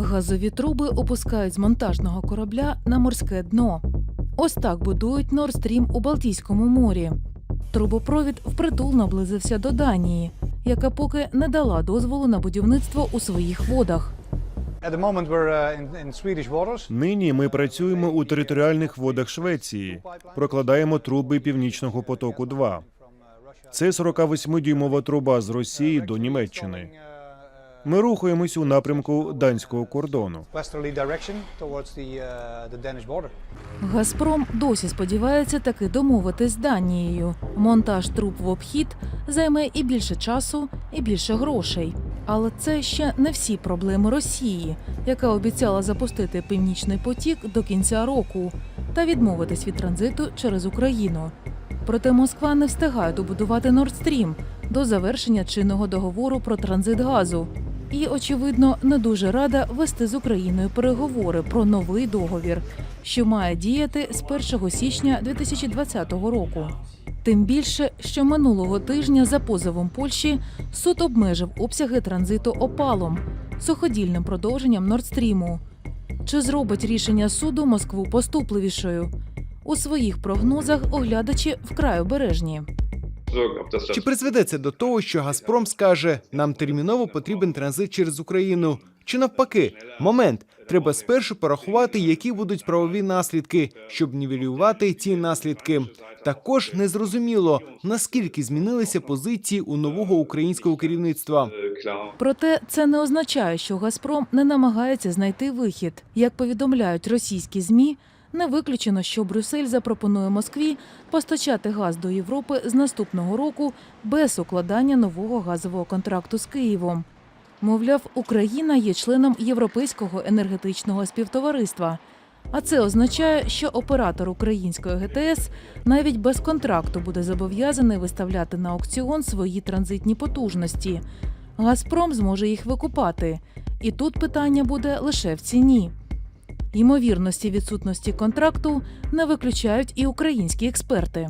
Газові труби опускають з монтажного корабля на морське дно. Ось так будують Nord Stream у Балтійському морі. Трубопровід впритул наблизився до Данії, яка поки не дала дозволу на будівництво у своїх водах. Uh. Нині ми працюємо у територіальних водах Швеції, прокладаємо труби Північного потоку 2 Це 48-дюймова труба з Росії до Німеччини. Ми рухаємось у напрямку данського кордону. Uh. Газпром досі сподівається таки домовитись з Данією. Монтаж труб в обхід займе і більше часу, і більше грошей. Але це ще не всі проблеми Росії, яка обіцяла запустити північний потік до кінця року та відмовитись від транзиту через Україну. Проте Москва не встигає добудувати Nord Stream до завершення чинного договору про транзит газу. І, очевидно, не дуже рада вести з Україною переговори про новий договір, що має діяти з 1 січня 2020 року. Тим більше, що минулого тижня за позовом Польщі суд обмежив обсяги транзиту опалом суходільним продовженням Нордстріму. Чи зробить рішення суду Москву поступливішою? У своїх прогнозах оглядачі вкрай обережні. Чи призведе це до того, що Газпром скаже, нам терміново потрібен транзит через Україну? Чи навпаки, момент треба спершу порахувати, які будуть правові наслідки, щоб нівелювати ці наслідки. Також незрозуміло наскільки змінилися позиції у нового українського керівництва. Проте це не означає, що Газпром не намагається знайти вихід. Як повідомляють російські змі, не виключено, що Брюссель запропонує Москві постачати газ до Європи з наступного року без укладання нового газового контракту з Києвом. Мовляв, Україна є членом Європейського енергетичного співтовариства. А це означає, що оператор української ГТС навіть без контракту буде зобов'язаний виставляти на аукціон свої транзитні потужності. Газпром зможе їх викупати. І тут питання буде лише в ціні. Ймовірності відсутності контракту не виключають і українські експерти.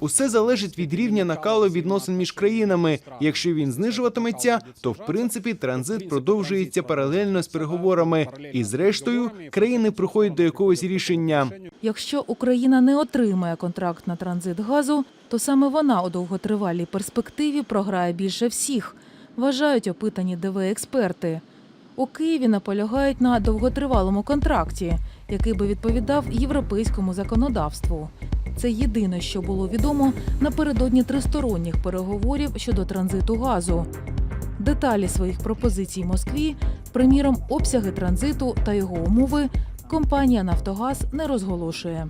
Усе залежить від рівня накалу відносин між країнами. Якщо він знижуватиметься, то в принципі транзит продовжується паралельно з переговорами. І зрештою країни приходять до якогось рішення. Якщо Україна не отримає контракт на транзит газу, то саме вона у довготривалій перспективі програє більше всіх, вважають опитані ДВ-експерти. У Києві наполягають на довготривалому контракті, який би відповідав європейському законодавству. Це єдине, що було відомо напередодні тристоронніх переговорів щодо транзиту газу. Деталі своїх пропозицій Москві, приміром, обсяги транзиту та його умови, компанія Нафтогаз не розголошує.